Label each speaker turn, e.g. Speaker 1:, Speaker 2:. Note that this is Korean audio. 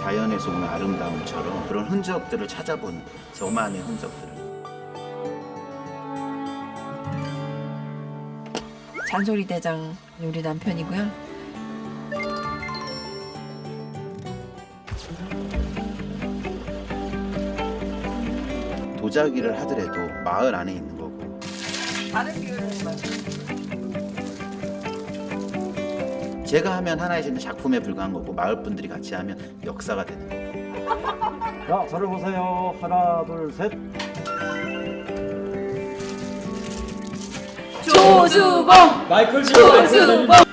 Speaker 1: 자연에서 오는 아름다움처럼 그런 흔적들을 찾아보는 저만의 흔적들을
Speaker 2: 잔소리 대장 우리 남편이고요.
Speaker 1: 도자기를 하더라도 마을 안에 있는 거고
Speaker 2: 다른 비율을
Speaker 1: 제가 하면 하나의 이제 작품에 불과한 거고 마을 분들이 같이 하면 역사가 되는 거고
Speaker 3: 자, 저를 보세요. 하나, 둘, 셋.
Speaker 2: 조수봉
Speaker 3: 마이클
Speaker 4: 때문에